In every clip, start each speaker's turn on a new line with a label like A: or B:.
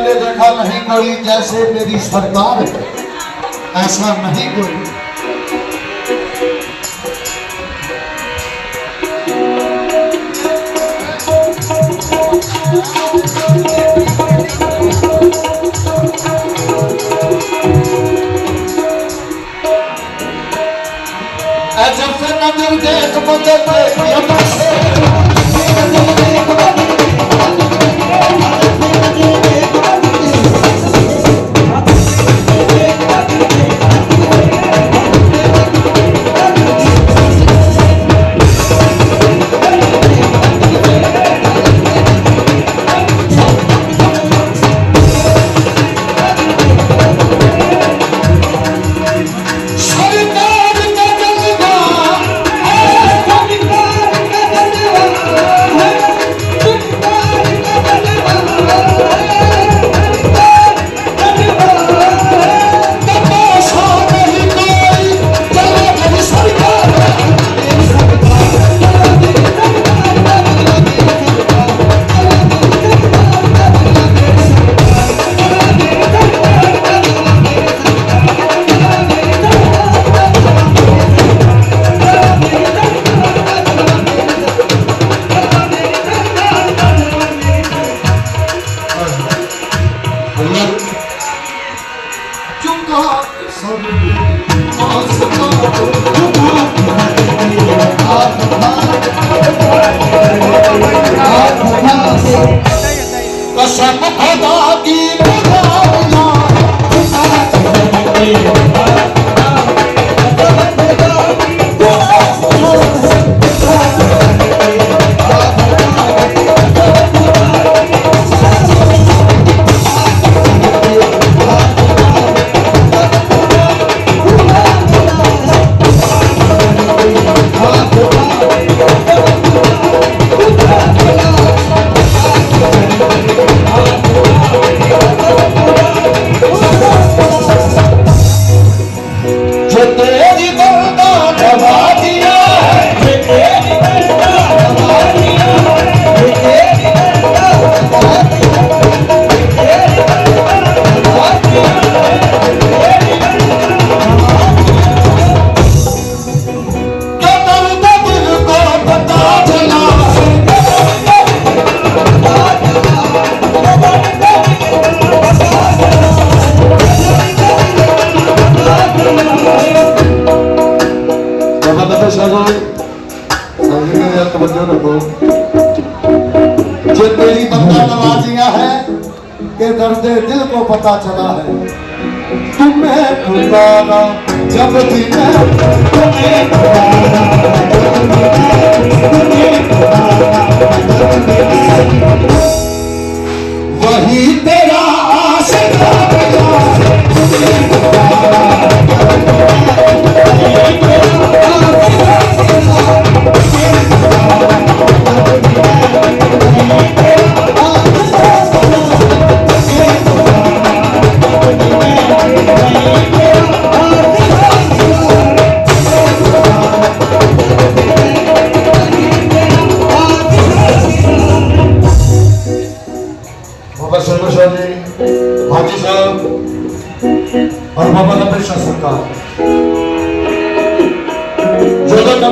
A: मैंने देखा नहीं कोई जैसे मेरी सरकार है। ऐसा नहीं कोई। हदा पता चला है तुम्हें पुकारा जब भी मैं तुम्हें पुकारा वही तेरा आशिक तुम्हें पुकारा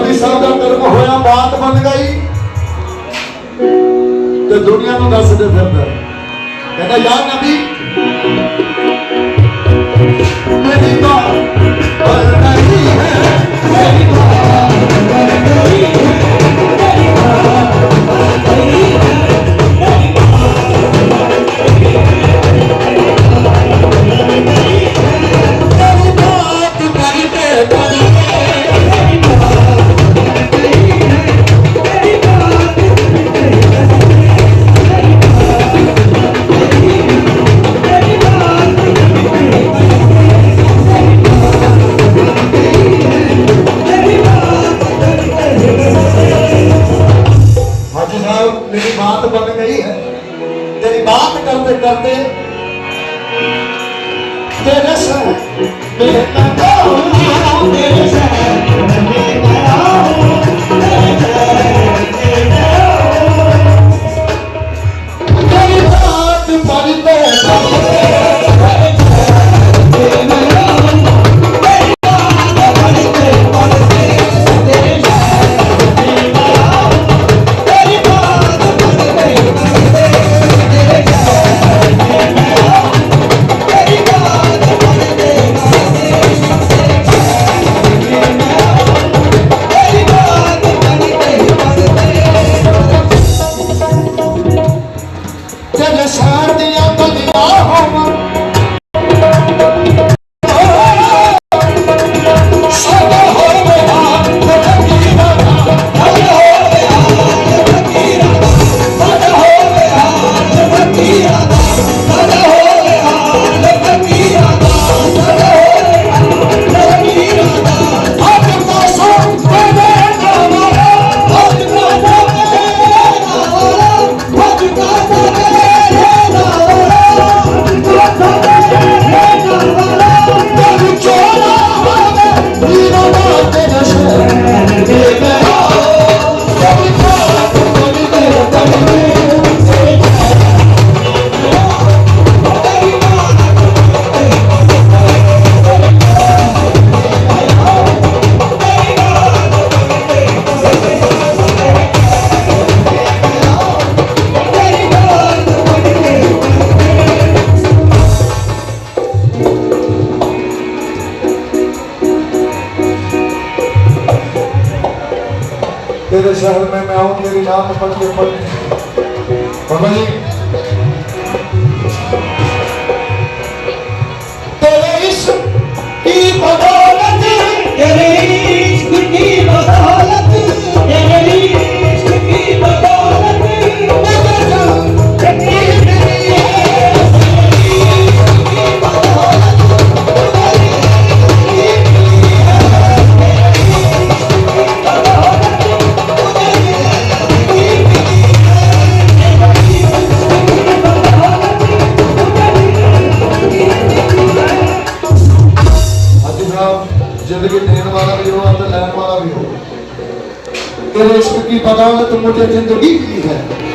A: ਨਬੀ ਸਾਹਿਬ ਦਾ ਧਰਮ ਹੋਇਆ, ਬਾਤ ਬਣ ਗਈ। ਤੇ ਦੁਨੀਆ ਨੂੰ ਦੱਸਦੇ ਫਿਰਦਾ ਕਹਿੰਦਾ, ਯਾਰ ਨਬੀ
B: शहर में मैं आऊं तेरी नाम पर के पर बाबा जी बदौलत मुझे जिंदगी की है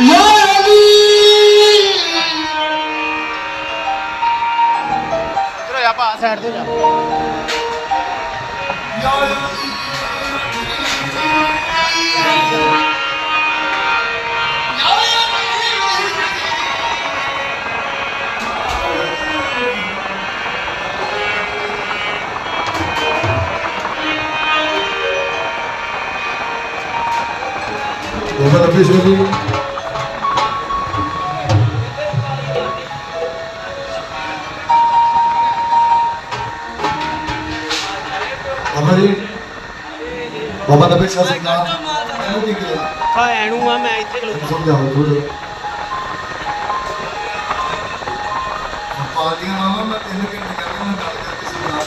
C: ਇਧਰ ਆ ਪਾ ਸਾਈਡ ਤੇ ਜਾ
B: Vamos. ਜੀ ਬਾਬਾ ਦਾ ਬੇਸ਼ਾ ਸਰਕਾਰ ਇਹਨੂੰ ਕੀ ਕਿਹਾ?
A: ਆ ਐਨੂੰ ਆ ਮੈਂ ਇੱਥੇ ਖਲੋ
B: ਸਮਝਾਓ ਥੋੜੇ ਪਾਰਟੀਆਂ ਨਾਲ ਮੈਂ ਤਿੰਨ ਘੰਟੇ ਕਹਿੰਦਾ ਮੈਂ ਗੱਲ ਕਰਤੀ ਸੀ ਨਾਲ।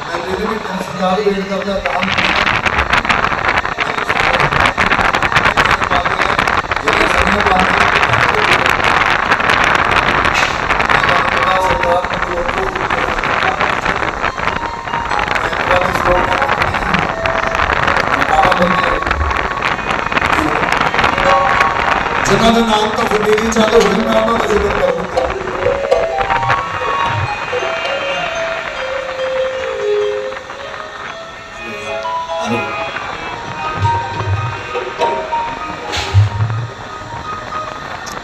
B: ਮੈਂ ਇਹਦੇ ਵੀ ਤਿੰਨ ਸਰਕਾਰ ਵੇਟ ਕਰਦਾ ਕੰਮ ਜਿਹੜੇ ਸਾਹਮਣੇ ਪਾਰਟੀ ਸਰਕਾਰ ਨੂੰ ਉਹ ਜਿਨ੍ਹਾਂ ਦਾ ਨਾਮ ਤਾਂ ਫੁੱਲੀ ਨਹੀਂ ਚੱਲ ਹੋਈ ਮੈਂ ਉਹਨਾਂ ਦਾ ਜ਼ਿਕਰ ਕਰ ਦਿੱਤਾ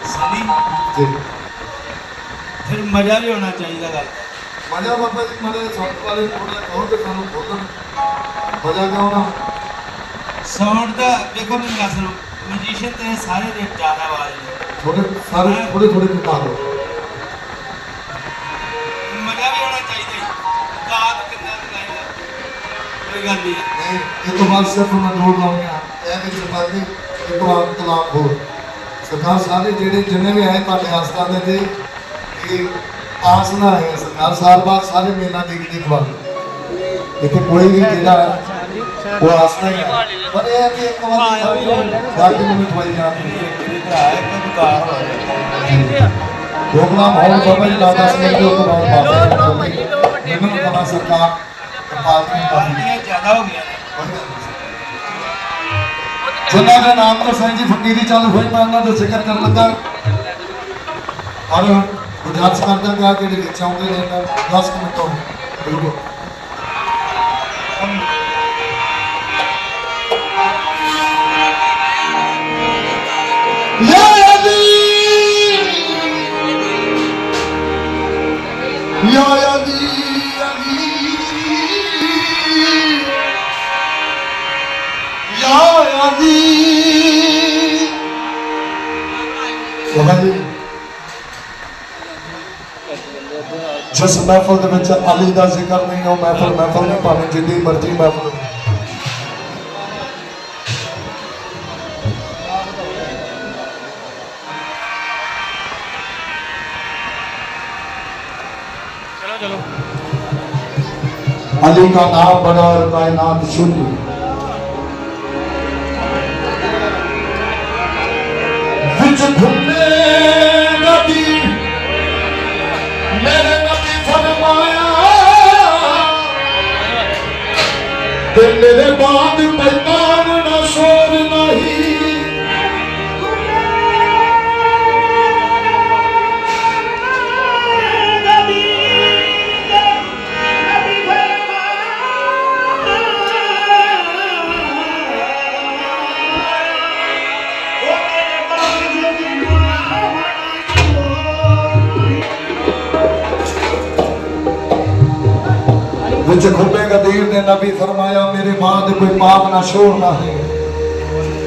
D: ਸਾਨੀ
B: ਜੀ।
D: ਫਿਰ ਮਜ਼ਾ ਵੀ ਹੋਣਾ ਚਾਹੀਦਾ ਗੱਲ।
B: ਮਜ਼ਾ ਬਾਬਾ ਜੀ ਮੜੇ ਸੌਂਕ ਵਾਲੇ ਥੋੜਾ ਕਹੋ ਤੇ ਸਾਨੂੰ ਬੋਲਣ ਮਜ਼ਾ ਕਿਉਂ ਨਾ
D: ਸਾਊਂਡ ਦਾ ਵੇਖੋ ਮੈਨੂੰ ਦੱਸ ਲਓ ਮੈਜੀਸ਼ੀਅਨ ਤੇ ਸਾਰੇ ਦੇ ਜ਼ਿਆਦਾ ਆਵਾਜ਼ ਨੇ।
B: ਥੋੜੇ ਸਾਰੇ ਥੋੜੇ ਥੋੜੇ ਘਟਾ ਦਿਓ
D: ਮਜ਼ਾ ਵੀ ਹੋਣਾ ਚਾਹੀਦਾ ਹੀ ਗਾਤ ਕਿੰਨਾ ਕੁ ਲਾਏਗਾ ਕੋਈ ਗੱਲ ਨਹੀਂ।
B: ਨਹੀਂ ਇਹ ਤੋਂ ਬਾਅਦ ਸਿਰਫ ਮੈਂ ਨੋਟ ਲਾਉਣੀਆਂ ਇਹ ਵਿੱਚ ਬਾਕੀ ਇੱਕ ਵਾਰ ਤਲਾਕ ਹੋ ਸਰਕਾਰ ਸਾਰੇ ਜਿਹੜੇ ਜਿੰਨੇ ਵੀ ਆਏ ਤੁਹਾਡੇ ਆਸਥਾਨ ਦੇ ਤੇ ਇਹ ਆਸ ਨਾ ਹੈ ਸਰਕਾਰ। ਬਾਅਦ ਸਾਰੇ ਮੇਲਾ ਦੇਖ ਵਾਲ ਇੱਥੇ ਕੋਈ ਵੀ ਜਿਹੜਾ ਉਹ ਆਸਤਾ ਹੀ ਹੈ। ਪਰ ਇਹ ਹੈ ਕਿ ਇੱਕ ਵਾਰ ਬਾਕੀ ਨੂੰ ਦਵਾਈ ਹੈ
D: ਮੇਰੇ ਭਰਾ ਇੱਕ ਦੁਕਾਨ ਹੋਇਆ
B: ਦੋਗਲਾ ਮਾਹੌਲ ਬਾਬਾ ਜੀ ਦਾ 10 ਮਿੰਟ ਦੇ ਉੱਤੇ ਬਾਅਦ ਮਾਫੀ ਮੈਨੂੰ ਪਤਾ ਸਰਕਾਰ ਪਾਰਟੀ
D: ਪਾਰਟੀਆਂ ਜ਼ਿਆਦਾ ਹੋ ਗਈਆਂ
B: ਜਿਨ੍ਹਾਂ ਦੇ ਨਾਮ ਤੋਂ ਸਾਈਂ ਜੀ ਫਕੀਰੀ ਚਾਲੂ ਹੋਈ ਮੈਂ ਉਹਨਾਂ ਦਾ ਜ਼ਿਕਰ ਕਰਨ ਲੱਗਾ। ਔਰ ਗੁਜ਼ਾਰਿਸ਼ ਕਰਦਾ ਕਿ ਜਿਹੜੇ ਵਿੱਚ ਆਉਂਦੇ ਨੇ ਤਾਂ 10 ਕੁ ਮਿੰਟ ਤੋਂ ਬਿਲਕੁਲ। ਯਾ ਅਲੀ ਯਾ ਅਲੀ ਅਲੀ ਯਾ ਅਲੀ ਜਿਸ ਮਹਿਫਲ ਦੇ ਵਿੱਚ ਅਲੀ ਦਾ ਜ਼ਿਕਰ ਨਹੀਂ, ਉਹ ਮਹਿਫਲ ਮਹਿਫਲ ਨਹੀਂ ਭਾਵੇਂ ਜਿੰਨੀ ਮਰਜ਼ੀ ਮਹਿਫਲ अली का नाम बड़ा और कायनात शून्य विच घूमे नबी मेरे नबी फरमाया ते मेरे बाद पैमान न शोर ਗਦੀਰ ਨੇ ਨਬੀ ਫਰਮਾਇਆ, ਮੇਰੇ ਬਾਦ ਕੋਈ ਪਾਪ ਨਾ ਛੋੜਨਾ ਹੈ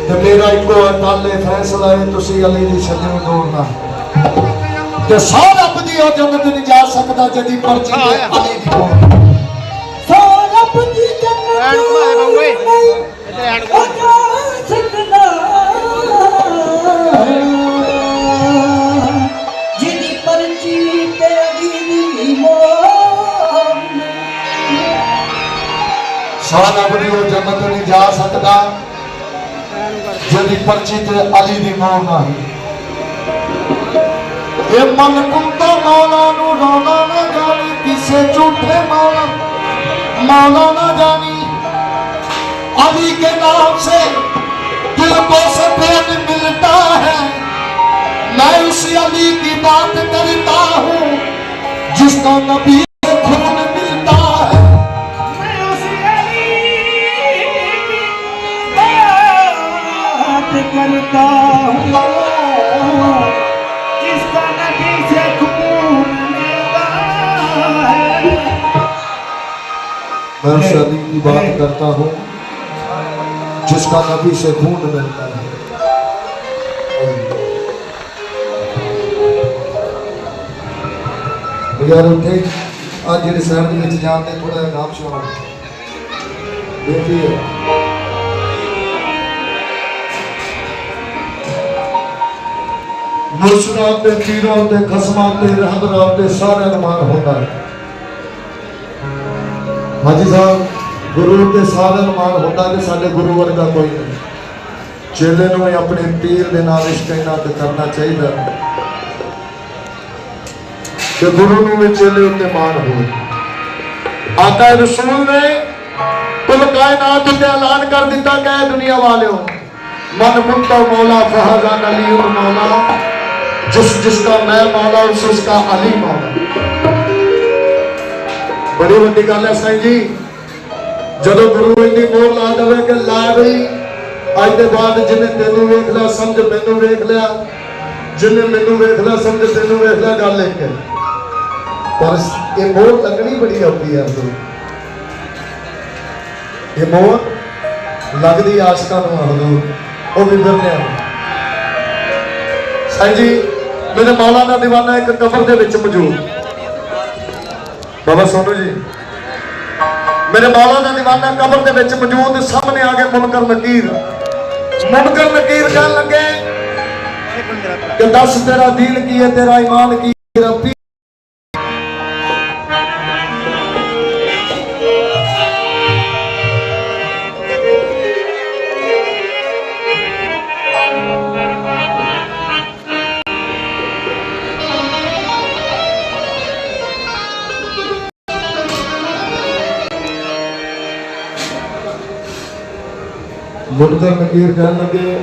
B: ਤੇ ਮੇਰਾ ਇੱਕੋ ਅਕਾਲੇ ਫੈਸਲਾ ਹੈ, ਤੁਸੀਂ ਅਲੀ ਦੀ ਛੱਡੋ ਦੌੜਨਾ ਤੇ ਸਾਹ ਰੱਬ ਦੀ ਉਹ ਜੰਨਤ ਨਹੀਂ ਜਾ ਸਕਦਾ ਜਦੀ ਪਰਚੀ ਅਲੀ ਦੀ ਕੋਲ। ਸਾਹ ਰੱਬ ਦੀ ਉਹ ਜੰਨਤ ਨਹੀਂ ਜਾ ਸਕਦਾ ਜਦੀ ਪਰਚੀ ਤੇ ਅਲੀ ਦੀ ਮੌਤ ਨਾ ਹੈ ਇਹ ਮਨ ਕੁੰਤਾ ਮੌਲਾ ਨੂੰ ਰੋਣਾ ਨਾ ਜਾਣੀ ਕਿਸੇ ਝੂਠੇ ਮੌਲਾ मौला न जानी अली के नाम से दिल को सफेद मिलता है मैं उस अली की बात करता हूँ जिसका नबी
A: बात करता हूँ जिसका नबी से खून मिलता है
B: मैं उस अली की बात करता हूँ जिसका नबी से खून मिलता है ਯਾਰ ਉੱਥੇ ਆ ਜਿਹੜੇ ਸ਼ਹਿਰ ਦੇ ਵਿੱਚ ਜਾਣ ਤੇ ਥੋੜਾ ਨਾਮ ਸ਼ਾਮ ਬੇਟੀ ਹੈ ਤੇ ਪੀਰਾਂ ਤੇ ਖਸਮਾਂ ਤੇ ਰਹਿਬਰਾਂ ਤੇ ਸਾਰਿਆਂ ਨੂੰ ਮਾਣ ਹੁੰਦਾ ਹੈ। ਹਾਜੀ ਸਾਹਿਬ, ਗੁਰੂ ਤੇ ਸਾਰਿਆਂ ਨੂੰ ਮਾਣ ਹੁੰਦਾ ਕਿ ਸਾਡੇ ਗੁਰੂ ਵਰਗਾ ਕੋਈ ਨਹੀਂ। ਚੇਲੇ ਨੂੰ ਵੀ ਆਪਣੇ ਪੀਰ ਦੇ ਨਾਲ ਇਸ਼ਕ ਇਹਨਾਂ ਤੇ ਕਰਨਾ ਚਾਹੀਦਾ ਕਿ ਗੁਰੂ ਨੂੰ ਵੀ ਚੇਲੇ ਉੱਤੇ ਮਾਣ ਹੋਵੇ। ਆਕਾ ਰਸੂਲ ਨੇ ਕੁੱਲ ਕਾਇਨਾਤ ਉੱਤੇ ਐਲਾਨ ਕਰ ਦਿੱਤਾ ਕਿ ਇਹ ਦੁਨੀਆ ਵਾਲਿਓ, ਮਨ ਮੁੰਤਾ ਮੌਲਾ ਫਹਜ਼ਾਨ ਅਲੀ ਮੌਲਾ। जिस जिसका मैं माला उस उसका अली माला ਬੜੀ ਵੱਡੀ ਗੱਲ ਹੈ ਸਾਈਂ ਜੀ ਜਦੋਂ ਗੁਰੂ ਇੰਨੀ ਮੋਹਰ ਲਾ ਦੇਵੇ ਕਿ ਲਾ ਗਈ ਅੱਜ ਦੇ ਬਾਅਦ ਜਿਹਨੇ ਤੈਨੂੰ ਵੇਖ ਲਿਆ ਸਮਝ ਮੈਨੂੰ ਵੇਖ ਲਿਆ ਜਿਹਨੇ ਮੈਨੂੰ ਵੇਖ ਲਿਆ ਸਮਝ ਤੈਨੂੰ ਵੇਖ ਲਿਆ ਗੱਲ ਇੱਕ ਹੈ ਪਰ ਇਹ ਮੋਹਰ ਲੱਗਣੀ ਬੜੀ ਔਖੀ ਹੈ ਅਸਲ ਇਹ ਮੋਹਰ ਲੱਗਦੀ ਆਸ਼ਕਾਂ ਨੂੰ ਹਰਦੂ ਉਹ ਵੀ ਬਿਰਨਿਆ ਸਾਈਂ ਜੀ ਮੇਰੇ ਮੌਲਾ ਦਾ دیਵਾਨਾ ਇੱਕ ਕਬਰ ਦੇ ਵਿੱਚ ਮੌਜੂਦ। ਬਾਬਾ ਸੋਨੂ ਜੀ, ਮੇਰੇ ਮੌਲਾ ਦਾ دیਵਾਨਾ ਕਬਰ ਦੇ ਵਿੱਚ ਮੌਜੂਦ ਸਾਹਮਣੇ ਆ ਕੇ ਮੁਨਕਰ ਨਕੀਰ। ਮੁਨਕਰ ਨਕੀਰ ਕਹਿਣ ਲੱਗੇ ਕਿ ਦੱਸ ਤੇਰਾ ਦੀਨ ਕੀ ਹੈ, ਤੇਰਾ ਇਮਾਨ ਕੀ ਹੈ, ਤੇਰਾ ਮੁਰਦਰ ਨਕੀਰ ਕਹਿਣ ਲੱਗੇ,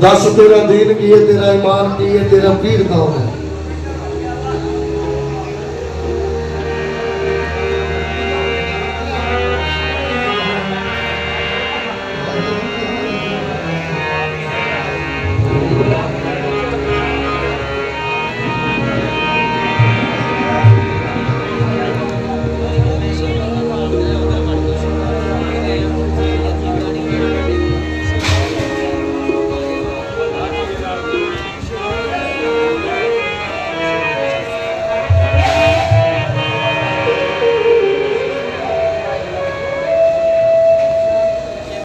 B: ਦੱਸ ਤੇਰਾ ਦੀਨ ਕੀ ਹੈ, ਤੇਰਾ ਇਮਾਨ ਕੀ ਹੈ, ਤੇਰਾ ਪੀਰ ਕੌਣ ਹੈ?